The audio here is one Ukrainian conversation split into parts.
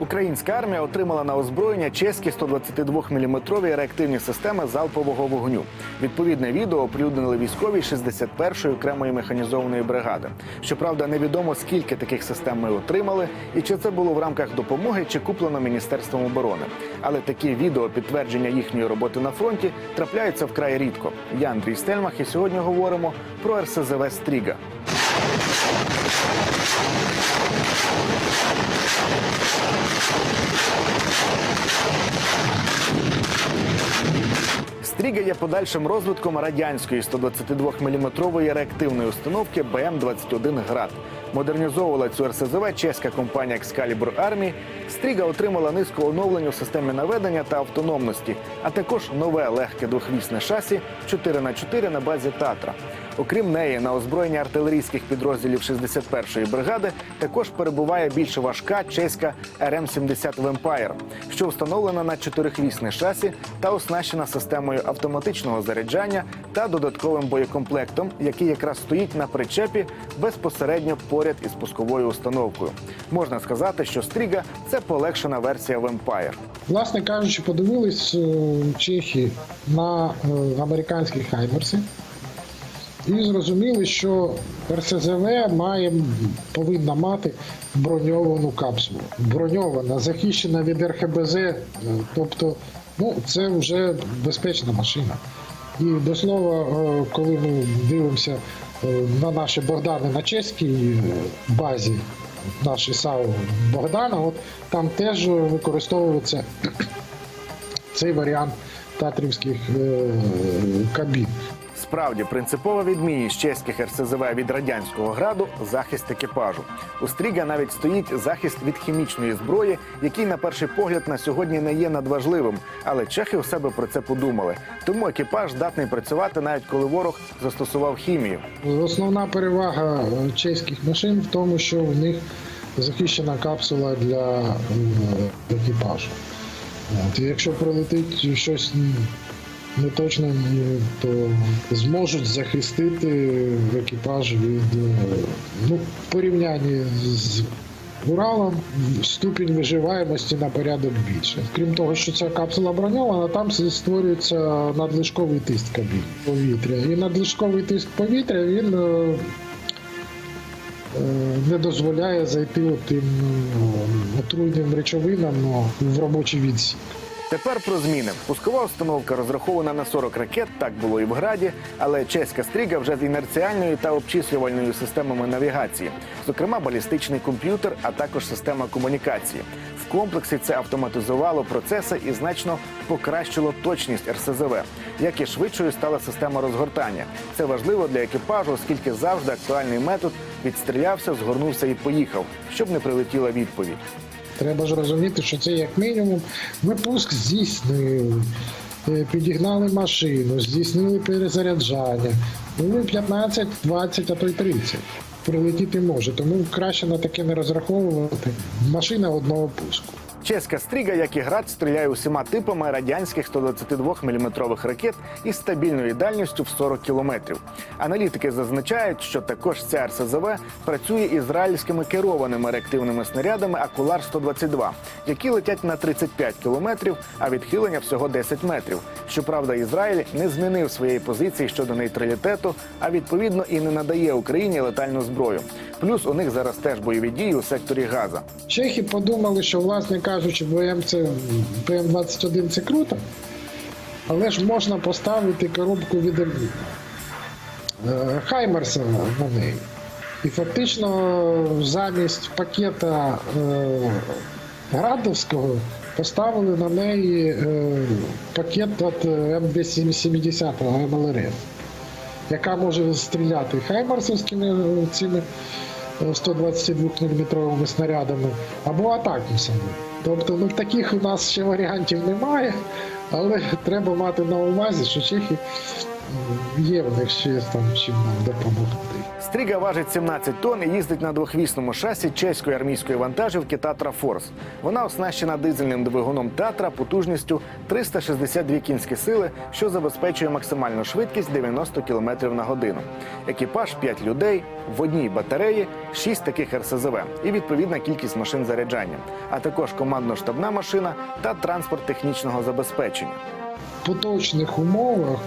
Українська армія отримала на озброєння чеські 122-мм реактивні системи залпового вогню. Відповідне відео оприлюднили військові 61-ї окремої механізованої бригади. Щоправда, невідомо скільки таких систем ми отримали, і чи це було в рамках допомоги, чи куплено міністерством оборони. Але такі відео підтвердження їхньої роботи на фронті трапляються вкрай рідко. Я Андрій Стельмах, і сьогодні говоримо про РСЗВ Стріга. Стріга є подальшим розвитком радянської 122-мм реактивної установки БМ-21 «Град». Модернізовувала цю РСЗВ чеська компанія Excalibur Army. Стріга отримала низку оновлень у системі наведення та автономності, а також нове легке двохвісне шасі 4х4 на базі Татра. Окрім неї, на озброєнні артилерійських підрозділів 61-ї бригади також перебуває більш важка чеська РМ-70 Vampire, що встановлена на чотирихвісне шасі та оснащена системою автоматичного заряджання та додатковим боєкомплектом, який якраз стоїть на причепі безпосередньо поряд із пусковою установкою. Можна сказати, що Стріга це полегшена версія Vampire. Власне кажучи, подивились е, чехи на е, американські хаймерси і зрозуміли, що РСЗВ має повинна мати броньовану капсулу. Броньована, захищена від РХБЗ, е, тобто ну, це вже безпечна машина. І до слова, коли ми дивимося на наші Богдани на чеській е, базі, наші САУ Богдана, от там теж використовується цей варіант татрівських е, кабін. Справді, принципова відмінність чеських РСЗВ від радянського граду захист екіпажу. У Стріга навіть стоїть захист від хімічної зброї, який на перший погляд на сьогодні не є надважливим. Але чехи у себе про це подумали. Тому екіпаж здатний працювати навіть коли ворог застосував хімію. Основна перевага е, чеських машин в тому, що в них захищена капсула для е, екіпажу. Якщо прилетить щось ні, то зможуть захистити екіпаж від е, ну, порівнянні з Уралом ступінь виживаємості на порядок більше. Крім того, що ця капсула броньована, там створюється надлишковий тиск повітря. І надлишковий тиск повітря він е, е, не дозволяє зайти тим отруйним речовинам ну, в робочий відсік. Тепер про зміни. Пускова установка розрахована на 40 ракет, так було і в граді, але чеська стріга вже з інерціальною та обчислювальною системами навігації, зокрема балістичний комп'ютер, а також система комунікації. В комплексі це автоматизувало процеси і значно покращило точність РСЗВ, як і швидшою стала система розгортання. Це важливо для екіпажу, оскільки завжди актуальний метод відстрілявся, згорнувся і поїхав, щоб не прилетіла відповідь. Треба ж розуміти, що це як мінімум випуск здійснили, е, підігнали машину, здійснили перезаряджання. Ну, 15, 20, а то й 30. Прилетіти може, тому краще на таке не розраховувати. Машина одного пуску. Чеська стріга, як і град, стріляє усіма типами радянських 122-мм ракет із стабільною дальністю в 40 кілометрів. Аналітики зазначають, що також ця РСЗВ працює ізраїльськими керованими реактивними снарядами Акулар 122 які летять на 35 кілометрів, а відхилення всього 10 метрів. Щоправда, Ізраїль не змінив своєї позиції щодо нейтралітету, а відповідно і не надає Україні летальну зброю. Плюс у них зараз теж бойові дії у секторі Газа. Чехи подумали, що, власне кажучи, БМ це БМ-21 це круто, але ж можна поставити коробку від е, Хаймерса на неї. І фактично замість пакета е, Градовського поставили на неї е, пакет від М270 МЛРФ, яка може стріляти хаймерсовськими цими 122-мм снарядами або атаківсами. Тобто ну, таких у нас ще варіантів немає, але треба мати на увазі, що чехи є в них ще там чим нам допомогти. Стріга важить 17 тонн і їздить на двохвісному шасі чеської армійської вантажівки Татра Форс. Вона оснащена дизельним двигуном Татра потужністю 362 кінські сили, що забезпечує максимальну швидкість 90 км на годину. Екіпаж 5 людей в одній батареї, 6 таких РСЗВ і відповідна кількість машин заряджання, а також командно-штабна машина та транспорт технічного забезпечення. Поточних умовах,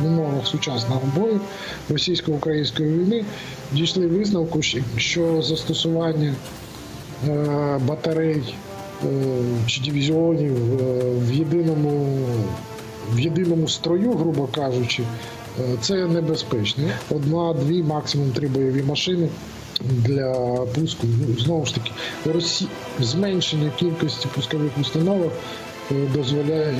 в умовах сучасного бою російсько-української війни дійшли висновку, що- застосування е, батарей е, чи дивізіонів е, в єдиному, в єдиному строю, грубо кажучи, це небезпечно. Одна, дві, максимум три бойові машини. Для пуску Ну, знову ж таки Росі... зменшення кількості пускових установок дозволяє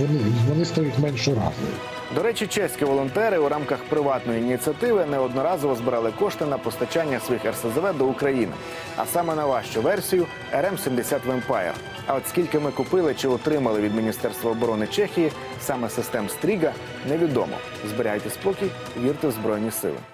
вони, вони стають менш разові. До речі, чеські волонтери у рамках приватної ініціативи неодноразово збирали кошти на постачання своїх РСЗВ до України, а саме на важчу версію РМ-70 Vampire. А от скільки ми купили чи отримали від Міністерства оборони Чехії саме систем Стріга, невідомо. Зберігайте спокій, вірте в збройні сили.